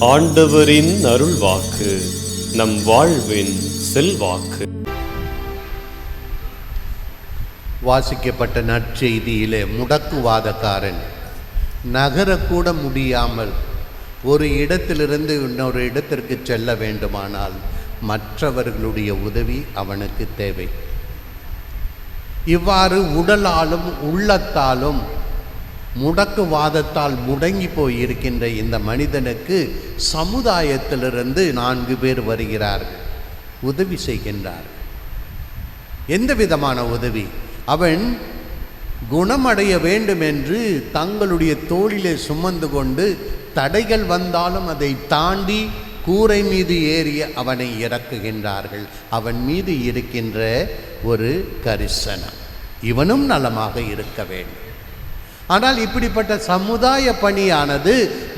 ஆண்டவரின் அருள் வாக்கு நம் வாழ்வின் செல்வாக்கு. வாசிக்கப்பட்ட நற்செய்தியிலே முடக்குவாதக்காரன். நகரக்கூட முடியாமல் ஒரு இடத்திலிருந்து இன்னொரு இடத்திற்கு செல்ல வேண்டுமானால் மற்றவர்களுடைய உதவி அவனுக்கு தேவை. இவ்வாறு உடலாலும் உள்ளத்தாலும் முடக்குவாதத்தால் முடங்கி போயிருக்கின்ற இந்த மனிதனுக்கு சமுதாயத்திலிருந்து நான்கு பேர் வருகிறார்கள். உதவி செய்கின்றார்கள். எந்த விதமான உதவி? அவன் குணமடைய வேண்டும் என்று தங்களுடைய தோளிலே சுமந்து கொண்டு தடைகள் வந்தாலும் அதை தாண்டி கூரை மீது ஏறி அவனை இறக்குகின்றார்கள். அவன் மீது இருக்கின்ற ஒரு கரிசனம். இவனும் நலமாக இருக்க வேண்டும். ஆனால் இப்படிப்பட்ட சமுதாய பணியானது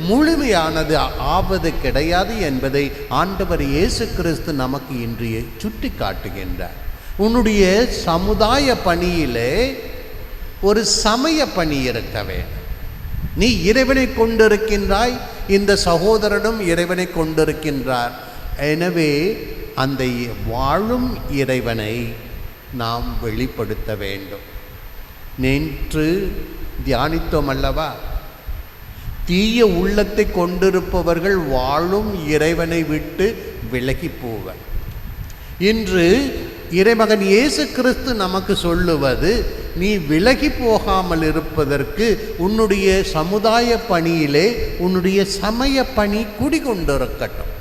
முழுமையானது ஆவது கிடையாது என்பதை ஆண்டவர் இயேசு கிறிஸ்து நமக்கு இன்று சுட்டி காட்டுகின்றார் உன்னுடைய சமுதாய பணியிலே ஒரு சமய பணி இருக்க வேண்டும். நீ இறைவனை கொண்டிருக்கின்றாய் இந்த சகோதரனும் இறைவனை கொண்டிருக்கின்றார். எனவே அந்த வாழும் இறைவனை நாம் வெளிப்படுத்த வேண்டும். நேற்று தியானித்தோம் அல்லவா? தீய உள்ளத்தை கொண்டிருப்பவர்கள் வாழும் இறைவனை விட்டு விலகி போவர். இன்று இறைமகன் இயேசு கிறிஸ்து நமக்கு சொல்லுவது நீ விலகி போகாமல் இருப்பதற்கு உன்னுடைய சமுதாய பணியிலே உன்னுடைய சமய பணி குடிகொண்டிருக்கட்டும்.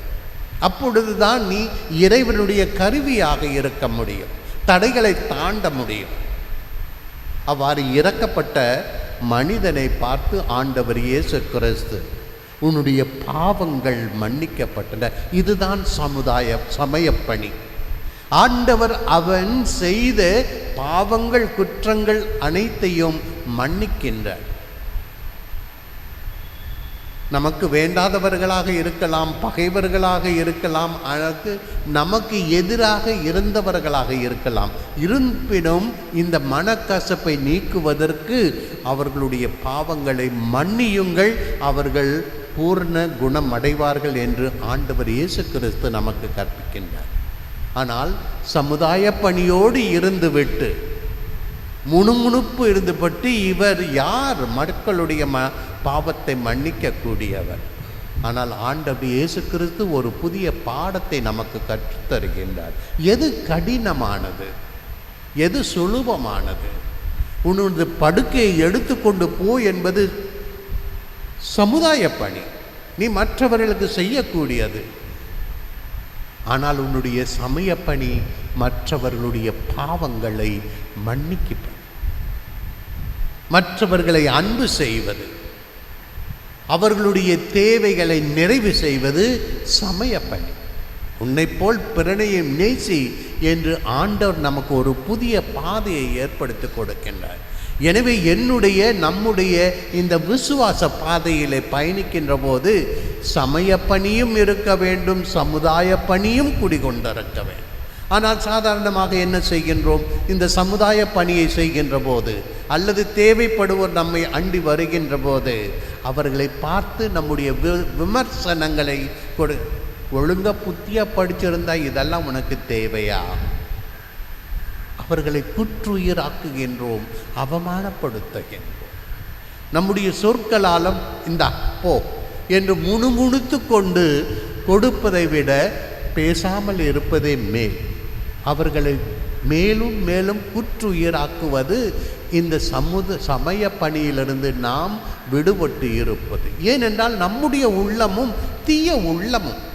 அப்பொழுதுதான் நீ இறைவனுடைய கருவியாக இருக்க முடியும் தடைகளை தாண்ட முடியும். அவ்வாறு இறக்கப்பட்ட மனிதனை பார்த்து ஆண்டவர் இயேசு கிறிஸ்து உன்னுடைய பாவங்கள் மன்னிக்கப்பட்டன. இதுதான் சமுதாய சமயப்பணி. ஆண்டவர் அவன் செய்த பாவங்கள் குற்றங்கள் அனைத்தையும் மன்னிக்கின்றார். நமக்கு வேண்டாதவர்களாக இருக்கலாம் பகைவர்களாக இருக்கலாம் அழகு நமக்கு எதிராக இருந்தவர்களாக இருக்கலாம். இருப்பினும் இந்த மனக்கசப்பை நீக்குவதற்கு அவர்களுடைய பாவங்களை மன்னியுங்கள். அவர்கள் பூர்ண குணம் அடைவார்கள் என்று ஆண்டவர் இயேசு கிறிஸ்து நமக்கு கற்பிக்கின்றார். ஆனால் சமுதாய பணியோடு இருந்துவிட்டு முணுமுணுப்பு இருந்துபட்டு இவர் யார்? மக்களுடைய ம பாவத்தை மன்னிக்கக்கூடியவர். ஆனால் ஆண்டவர் இயேசு கிறிஸ்து ஒரு புதிய பாடத்தை நமக்கு கற்றுத்தருகின்றார். எது கடினமானது? எது சுலபமானது? உன்னது படுக்கையை எடுத்துக்கொண்டு போ என்பது சமுதாய பணி. நீ மற்றவர்களுக்கு செய்யக்கூடியது. ஆனால் உன்னுடைய சமய பணி மற்றவர்களுடைய பாவங்களை மன்னிக்கப்படும் மற்றவர்களை அன்பு செய்வது அவர்களுடைய தேவைகளை நிறைவு செய்வது சமயப்பணி. உன்னை உன்னைப் போல் பிறனையும் நேசி என்று ஆண்டவர் நமக்கு ஒரு புதிய பாதையை ஏற்படுத்தி கொடுக்கின்றார். எனவே என்னுடைய நம்முடைய இந்த விசுவாச பாதையிலே பயணிக்கின்ற போது சமய பணியும் இருக்க வேண்டும் சமுதாய பணியும் குடிகொண்டிருக்க வேண்டும். ஆனால் சாதாரணமாக என்ன செய்கின்றோம்? இந்த சமுதாய பணியை செய்கின்ற போது அல்லது தேவைப்படுவோர் நம்மை அண்டி வருகின்ற போது அவர்களை பார்த்து நம்முடைய வி விமர்சனங்களை கொடு ஒழுங்காக புத்தியாக படிச்சிருந்தா இதெல்லாம் உனக்கு தேவையா? அவர்களை குற்றுயிராக்குகின்றோம் அவமானப்படுத்துகின்றோம். நம்முடைய சொற்களாலும் இந்த போ என்று முணுமுணுத்து கொண்டு கொடுப்பதை விட பேசாமல் இருப்பதே மேல். அவர்களை மேலும் மேலும் குற்றுயிராக்குவது இந்த சமுத சமய பணியிலிருந்து நாம் விடுபட்டு இருப்பது. ஏனென்றால் நம்முடைய உள்ளமும் தீய உள்ளமும்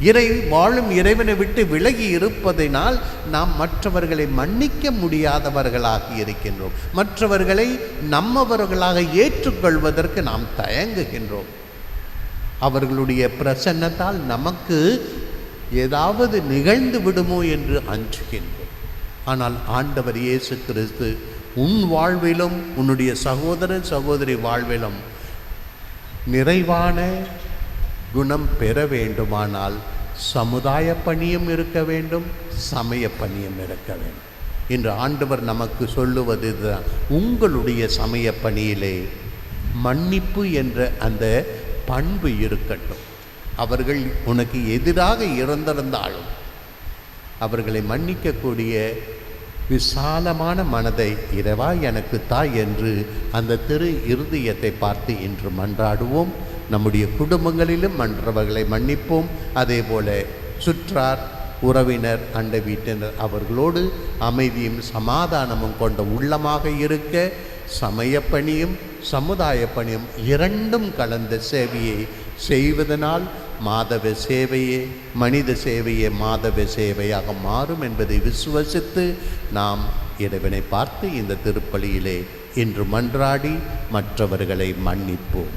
இறை வாழும் இறைவனை விட்டு விலகி இருப்பதனால் நாம் மற்றவர்களை மன்னிக்க முடியாதவர்களாக இருக்கின்றோம். மற்றவர்களை நம்மவர்களாக ஏற்றுக்கொள்வதற்கு நாம் தயங்குகின்றோம். அவர்களுடைய பிரசன்னத்தால் நமக்கு ஏதாவது நிகழ்ந்து விடுமோ என்று அஞ்சுகின்றோம். ஆனால் ஆண்டவர் இயேசு கிறிஸ்து உன் வாழ்விலும் உன்னுடைய சகோதரன் சகோதரி வாழ்விலும் நிறைவான குணம் பெற வேண்டுமானால் சமுதாய பணியும் இருக்க வேண்டும் சமய பணியும் இருக்க வேண்டும். இன்று ஆண்டவர் நமக்கு சொல்லுவது இதுதான். உங்களுடைய சமய பணியிலே மன்னிப்பு என்ற அந்த பண்பு இருக்கட்டும். அவர்கள் உனக்கு எதிராக இறந்திருந்தாலும் அவர்களை மன்னிக்கக்கூடிய விசாலமான மனதை இறைவா எனக்கு தாய் என்று அந்த திரு இருதயத்தை பார்த்து இன்று மன்றாடுவோம். நம்முடைய குடும்பங்களிலும் மன்றவர்களை மன்னிப்போம். அதே போல சுற்றார் உறவினர் அண்ட வீட்டினர் அவர்களோடு அமைதியும் சமாதானமும் கொண்ட உள்ளமாக இருக்க சமயப்பணியும் சமுதாய பணியும் இரண்டும் கலந்த சேவையை செய்வதனால் மாதவ சேவையே மனித சேவையே மாதவ சேவையாக மாறும் என்பதை விசுவசித்து நாம் இறைவனை பார்த்து இந்த திருப்பலியிலே இன்று மன்றாடி மற்றவர்களை மன்னிப்போம்.